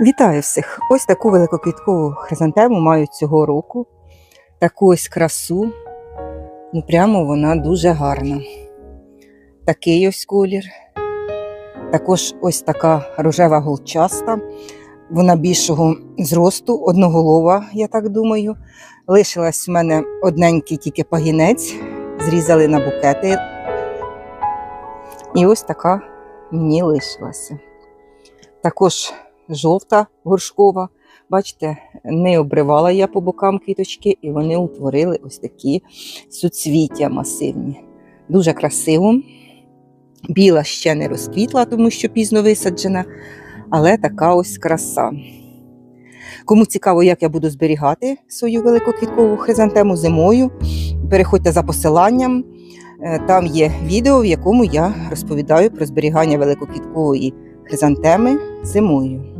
Вітаю всіх! Ось таку великоквіткову хризантему маю цього року. Таку ось красу. Ну, прямо вона дуже гарна. Такий ось колір. Також ось така рожева голчаста. Вона більшого зросту, одноголова, я так думаю. Лишилась в мене одненький тільки пагінець, зрізали на букети. І ось така мені лишилася. Також жовта горшкова. Бачите, не обривала я по бокам квіточки, і вони утворили ось такі суцвіття масивні. Дуже красиво. Біла ще не розквітла, тому що пізно висаджена, але така ось краса. Кому цікаво, як я буду зберігати свою великоквіткову хризантему зимою, переходьте за посиланням. Е, Там є відео, в якому я розповідаю про зберігання великоквіткової хризантеми зимою.